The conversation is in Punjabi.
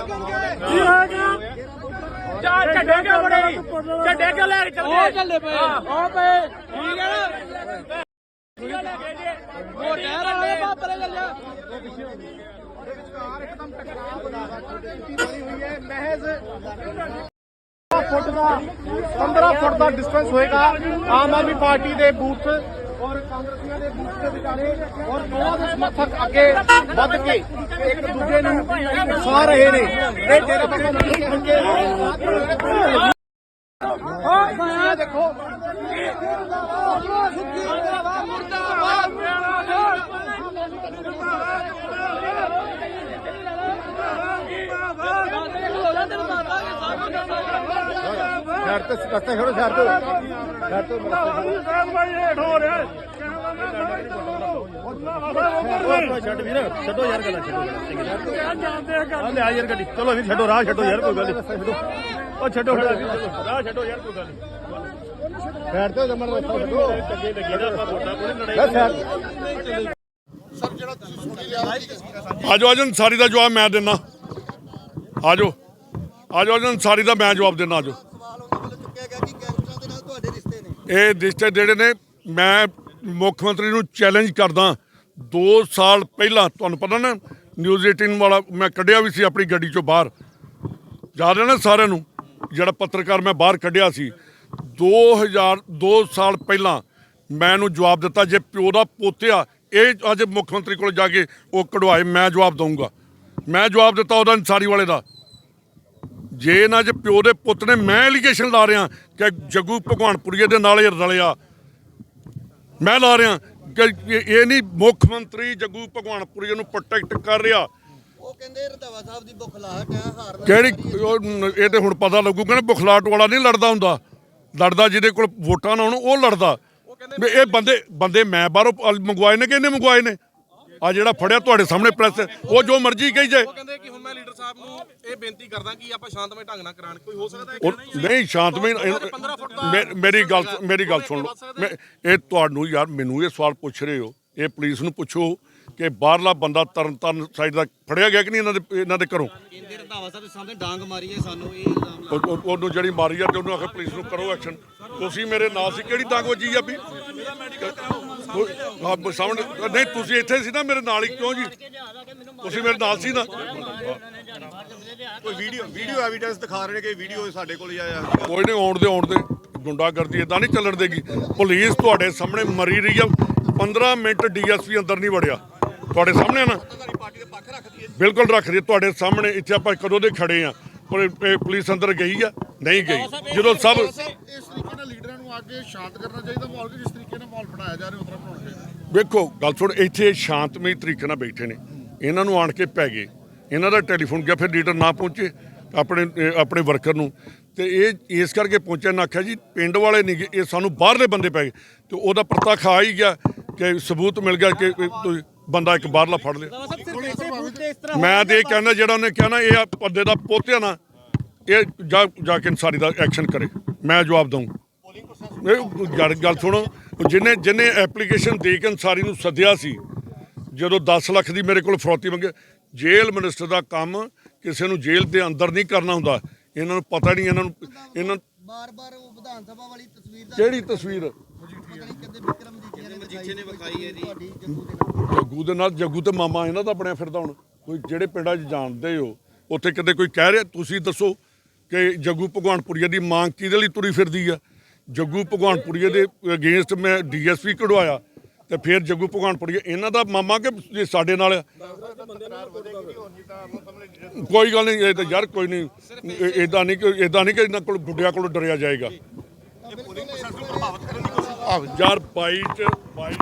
ਕੀ ਹੋਏਗਾ ਚਾਰ ਝੱਡੇ ਕਿਉਂ ਬੜੇ ਝੱਡੇ ਕਿਉਂ ਲੈ ਕੇ ਚੱਲੇ ਉਹ ਚੱਲੇ ਪਏ ਉਹ ਪਏ ਠੀਕ ਹੈ ਨਾ ਉਹ ਟਹਿਰ ਵਾਲੇ ਬਾਪਰੇ ਚੱਲ ਜਾ ਫੁੱਟ ਦਾ 15 ਫੁੱਟ ਦਾ ਡਿਸਟੈਂਸ ਹੋਏਗਾ, ਆਮ ਆਦਮੀ ਪਾਰਟੀ ਦੇ ਬੂਥ ਔਰ ਕਾਂਗਰਸੀਆਂ ਦੇ ਬੂਥ ਦੇ ਵਿਚਾਲੇ ਔਰ ਦੋਵਾਂ ਦੇ ਸਮਰਥਕ ਅੱਗੇ ਵੱਧ ਕੇ ਇੱਕ ਦੂਜੇ ਨੂੰ ਸਾ ਰਹੇ ਨੇ। ਤੇ ਡੇਰਾ ਬਾਬਾ ਨਾਨਕ ਦੇ ਸ਼ਹਿਰ ਤੋਂ ਰਸਤੇ ਛੋੜੋ ਸ਼ਹਿਰ ਤੋਂ। ਸ਼ਹਿਰ ਤੋਂ ਸਾਹਿਬ ਭਾਈ ਹੇਠ ਹੋ ਰਿਹਾ ਛੱਡ ਵੀਰ ਛੱਡੋ ਯਾਰ ਗੱਲਾਂ ਛੱਡੋ ਜਾਣਦੇ ਆ ਗੱਲ ਆ ਲੈ ਆ ਯਾਰ ਗੱਡੀ। ਚਲੋ ਵੀਰ ਛੱਡੋ ਰਾਹ ਛੱਡੋ ਯਾਰ ਕੋਈ ਗੱਲ ਨਹੀਂ। ਉਹ ਛੱਡੋ ਰਾਹ ਛੱਡੋ ਯਾਰ ਕੋਈ ਗੱਲ ਨਹੀਂ। ਸ਼ਹਿਰ ਤੋਂ ਜਮਨ ਰਸਤਾ ਛੱਡੋ। ਅੱਗੇ ਲੱਗੀ ਦਾ ਆਪਾਂ ਵੋਟਾਂ ਕੋਈ ਲੜਾਈ ਆਜੋ ਆਜੋ ਅਨਸਾਰੀ ਦਾ ਜਵਾਬ ਮੈਂ ਦਿੰਨਾ। ਆਜੋ। ਆਜੋ ਆਜੋ ਅਨਸਾਰੀ ਦਾ ਮੈਂ ਜਵਾਬ ਦਿੰਨਾ ਆਜੋ। ਇਹ ਰਿਸ਼ਤੇ ਜਿਹੜੇ ਨੇ, ਮੈਂ ਮੁੱਖ ਮੰਤਰੀ ਨੂੰ ਚੈਲੰਜ ਕਰਦਾ। 2 ਸਾਲ ਪਹਿਲਾਂ, ਤੁਹਾਨੂੰ ਪਤਾ ਨਾ ਨਿਊਜ਼ 18 ਵਾਲਾ ਮੈਂ ਕੱਢਿਆ ਵੀ ਸੀ ਆਪਣੀ ਗੱਡੀ ਚੋਂ ਬਾਹਰ। ਯਾਦ ਹੈ ਨਾ ਸਾਰਿਆਂ ਨੂੰ, ਜਿਹੜਾ ਪੱਤਰਕਾਰ ਮੈਂ ਬਾਹਰ ਕੱਢਿਆ ਸੀ। 2000 2 ਸਾਲ ਪਹਿਲਾਂ ਮੈਂ ਇਹਨੂੰ ਜਵਾਬ ਦਿੱਤਾ, ਜੇ ਪਿਓ ਦਾ ਪੋਤਿਆ, ਇਹ ਅੱਜ ਮੁੱਖ ਮੰਤਰੀ ਕੋਲ ਜਾ ਕੇ ਉਹ ਕਢਵਾਏ, ਮੈਂ ਜਵਾਬ ਦਊਂਗਾ। ਮੈਂ ਜਵਾਬ ਦਿੱਤਾ ਉਹਦਾ ਅਨਸਾਰੀ ਵਾਲੇ ਦਾ। ਜੇ ਨਾ ਜੇ ਪਿਓ ਦੇ ਪੁੱਤ ਨੇ ਮੈਂ ਐਲੀਗੇਸ਼ਨ ਲਾ ਰਿਹਾ ਕਿ ਜੱਗੂ ਭਗਵਾਨਪੁਰੀਏ ਦੇ ਨਾਲ ਇਹ ਰਲਿਆ। ਮੈਂ ਲਾ ਰਿਹਾ ਕਿ ਇਹ- ਨਹੀਂ ਮੁੱਖ ਮੰਤਰੀ ਜੱਗੂ ਭਗਵਾਨਪੁਰੀਏ ਨੂੰ ਪ੍ਰੋਟੈਕਟ ਕਰ ਰਿਹਾ। ਉਹ ਕਹਿੰਦੇ ਰੰਧਾਵਾ ਸਾਹਿਬ ਦੀ ਬੁਖਲਾਹਟ ਹੈ ਹਾਰ ਦਾ ਕਿਹੜੀ ਇਹ ਤੇ ਹੁਣ ਪਤਾ ਲੱਗੂਗਾ ਨਾ ਬੁਖਲਾਟ ਵਾਲਾ ਨਹੀਂ ਲੜਦਾ ਹੁੰਦਾ। ਲੜਦਾ ਜਿਹਦੇ ਕੋਲ ਵੋਟਾਂ ਨਾ ਹੋਣ ਉਹ ਲੜਦਾ। ਵੀ ਇਹ ਬੰਦੇ ਬੰਦੇ ਮੈਂ ਬਾਹਰੋਂ ਮੰਗਵਾਏ ਨੇ ਕਿ ਇਹਨੇ ਮੰਗਵਾਏ ਨੇ? ਆ ਜਿਹੜਾ ਫੜਿਆ ਤੁਹਾਡੇ ਸਾਹਮਣੇ ਪ੍ਰੈਸ ਉਹ ਜੋ ਮਰਜ਼ੀ ਕਹੀ ਜਾਏ। ਉਹ ਕਹਿੰਦੇ ਕਿ ਹੁਣ ਮੈਂ ਲੀਡਰ ਸਾਹਿਬ ਨੂੰ ਇਹ ਬੇਨਤੀ ਕਰਦਾ ਕਿ ਆਪਾਂ ਸ਼ਾਂਤਮਈ ਢੰਗ ਨਾਲ ਕਰਾਣ ਕੋਈ ਹੋ ਸਕਦਾ ਹੈ ਉਹ ਨਹੀਂ? ਸ਼ਾਂਤਮਈ ਮੇਰੀ ਗੱਲ ਮੇਰੀ ਗੱਲ ਸੁਣ ਲਓ। ਮੈਂ ਇਹ ਤੁਹਾਨੂੰ ਯਾਰ ਮੈਨੂੰ ਇਹ ਸਵਾਲ ਪੁੱਛ ਰਹੇ ਹੋ। ਇਹ ਪੁਲਿਸ ਨੂੰ ਪੁੱਛੋ ਕਿ ਬਾਹਰਲਾ ਬੰਦਾ ਤਰਨ ਤਾਰਨ ਸਾਈਡ ਦਾ ਫੜਿਆ ਗਿਆ ਕਿ ਨਹੀਂ ਇਹਨਾਂ ਦੇ ਇਹਨਾਂ ਦੇ ਘਰੋਂ? ਕਹਿੰਦੇ ਰੰਧਾਵਾ ਸਾਹਿਬ ਦੇ ਸਾਹਮਣੇ ਡਾਂਗ ਮਾਰੀ ਹੈ ਸਾਨੂੰ ਇਹ ਇਲਜ਼ਾਮ ਲਾ ਉਹ- ਉਹ- ਉਹਨੂੰ ਜਿਹੜੀ ਮਾਰੀ ਆ ਤੇ ਉਹਨੂੰ ਆਖੇ ਪੁਲਿਸ ਨੂੰ ਕਰੋ ਐਕਸ਼ਨ ਤੁਸੀਂ ਮੇਰੇ ਨਾਲ ਸੀ ਕਿਹੜੀ ਤੰਗ ਵੱਜੀ ਆ ਵੀ? ਸਾਹਮਣੇ ਨਹੀਂ ਤੁਸੀਂ ਇੱਥੇ ਸੀ ਨਾ ਮੇਰੇ ਨਾਲ ਹੀ ਕਿਉਂ ਜੀ? ਤੁਸੀਂ ਮੇਰੇ ਨਾਲ ਸੀ ਨਾ? ਕੋਈ ਵੀਡੀਓ ਵੀਡੀਓ ਐਵੀਡੈਂਸ ਦਿਖਾ ਰਹੇ ਨੇ ਕਿ ਵੀਡੀਓ ਸਾਡੇ ਕੋਲ ਹੀ ਆਇਆ। ਕੋਈ ਨਹੀਂ ਆਉਣ ਦੇ ਆਉਣ ਦੇ। ਗੁੰਡਾਗਰਦੀ ਇਦਾਂ ਨਹੀਂ ਚੱਲਣ ਦੇਗੀ। ਪੁਲਿਸ ਤੁਹਾਡੇ ਸਾਹਮਣੇ ਮਰੀ ਰਹੀ ਆ। 15 ਮਿੰਟ ਡੀਐਸਪੀ ਅੰਦਰ ਨਹੀਂ ਵੜਿਆ। ਤੁਹਾਡੇ ਸਾਹਮਣੇ ਨਾ? ਬਿਲਕੁਲ ਰੱਖਦੀ ਹੈ ਤੁਹਾਡੇ ਸਾਹਮਣੇ। ਇੱਥੇ ਆਪਾਂ ਕਦੋਂ ਦੇ ਖੜੇ ਆ? ਪਰ ਇਹ ਪੁਲਿਸ ਅੰਦਰ ਗਈ ਆ? ਨਹੀਂ ਗਈ। ਜਦੋਂ ਸਭ ਇਸ ਤਰੀਕੇ ਨਾਲ ਲੀਡਰਾਂ ਨੂੰ ਅੱਗੇ ਸ਼ਾਂਤ ਕਰਨਾ ਚਾਹੀਦਾ ਮਾਹੌਲ ਕਿ ਜਿਸ ਤਰੀਕੇ ਨਾਲ ਮਾਹੌਲ ਬਣਾਇਆ ਜਾ ਰਿਹਾ ਉਸ ਤਰ੍ਹਾਂ ਬਣਾਉਣਾ ਚਾਹੀਦਾ। ਵੇਖੋ ਗੱਲ ਸੁਣ ਇੱਥੇ ਸ਼ਾਂਤਮਈ ਤਰੀਕੇ ਨਾਲ ਬੈਠੇ ਨੇ। ਇਹਨਾਂ ਨੂੰ ਆਣ ਕੇ ਪੈ ਗਏ। ਇਹਨਾਂ ਦਾ ਟੈਲੀਫੋਨ ਗਿਆ ਫਿਰ ਲੀਡਰ ਨਾ ਪਹੁੰਚੇ ਆਪਣੇ ਆਪਣੇ ਵਰਕਰ ਨੂੰ। ਤੇ ਇਹ ਇਸ ਕਰਕੇ ਪਹੁੰਚਿਆ ਨਾ ਆਖਿਆ ਜੀ ਪਿੰਡ ਵਾਲੇ ਨਹੀਂ ਇਹ ਸਾਨੂੰ ਬਾਹਰਲੇ ਬੰਦੇ ਪੈ ਗਏ। ਤੇ ਉਹਦਾ ਪ੍ਰਤੱਖ ਆ ਹੀ ਗਿਆ ਕਿ ਸਬੂਤ ਮਿਲ ਗਿਆ ਕਿ ਬੰਦਾ ਇੱਕ ਬਾਹਰਲਾ ਫੜ ਲਿਆ। ਮੈਂ ਤੇ ਇਹ ਕਹਿੰਦਾ ਜਿਹੜਾ ਉਹਨੇ ਕਿਹਾ ਨਾ ਇਹ ਬੰਦੇ ਦਾ ਪੋਤਿਆ ਨਾ ਇਹ ਜਾ ਜਾ ਕੇ ਇਨਸਾਰੀ ਦਾ ਐਕਸ਼ਨ ਕਰੇ। ਮੈਂ ਜਵਾਬ ਦਊਂਗਾ ਗੱਲ ਗੱਲ ਸੁਣੋ ਜਿਹਨੇ ਜਿਹਨੇ ਐਪਲੀਕੇਸ਼ਨ ਦੇ ਕੇ ਅਨਸਾਰੀ ਨੂੰ ਸੱਦਿਆ ਸੀ ਜਦੋਂ 10 ਲੱਖ ਦੀ ਮੇਰੇ ਕੋਲ ਫਰੌਤੀ ਮੰਗੇ ਜੇਲ੍ਹ ਮਿਨਿਸਟਰ ਦਾ ਕੰਮ ਕਿਸੇ ਨੂੰ ਜੇਲ੍ਹ ਦੇ ਅੰਦਰ ਨਹੀਂ ਕਰਨਾ ਹੁੰਦਾ। ਇਹਨਾਂ ਨੂੰ ਪਤਾ ਨਹੀਂ ਇਹਨਾਂ ਨੂੰ ਇਹਨਾਂ ਬਾਰ-ਬਾਰ ਉਹ ਵਿਧਾਨ ਸਭਾ ਵਾਲੀ ਤਸਵੀਰ ਦਾ ਕਿਹੜੀ ਤਸਵੀਰ? ਨੇ ਵਿਖਾਈ ਹੈ ਜੀ। ਜੱਗੂ ਦੇ ਨਾਲ। ਜੱਗੂ ਤੇ ਮਾਮਾ ਇਹਨਾਂ ਦਾ ਬਣਿਆ ਫਿਰਦਾ ਹੁਣ। ਕੋਈ ਜਿਹੜੇ ਪਿੰਡਾਂ 'ਚ ਜਾਣਦੇ ਹੋ ਉੱਥੇ ਕਿਤੇ ਕੋਈ ਕਹਿ ਰਿਹਾ ਤੁਸੀਂ ਦੱਸੋ ਕਿ ਜੱਗੂ ਭਗਵਾਨਪੁਰੀਆ ਦੀ ਮੰਗ ਕਿਹਦੇ ਲਈ ਤੁਰੀ ਫਿਰਦੀ ਆ? ਜੱਗੂ ਭਗਵਾਨਪੁਰੀਆ ਦੇ ਅਗੇਂਸਟ ਮੈਂ ਡੀਐਸਪੀ ਕਢਵਾਇਆ। ਤੇ ਫਿਰ ਜੱਗੂ ਭਗਵਾਨਪੁਰੀਆ ਇਹਨਾਂ ਦਾ ਮਾਮਾ ਕਿ ਸਾਡੇ ਨਾਲ? ਕੋਈ ਗੱਲ ਨਹੀਂ ਇਹ ਤਾਂ ਯਾਰ ਕੋਈ ਨਹੀਂ ਇਦਾਂ ਨਹੀਂ ਕਿ ਇਦਾਂ ਨਹੀਂ ਕਿ ਇਹਨਾਂ ਕੋਲ ਬੁੱਢਿਆਂ ਕੋਲ ਡਰਿਆ ਜਾਏਗਾ ਯਾਰ ਬਾਈਟ ਬਾਈਟ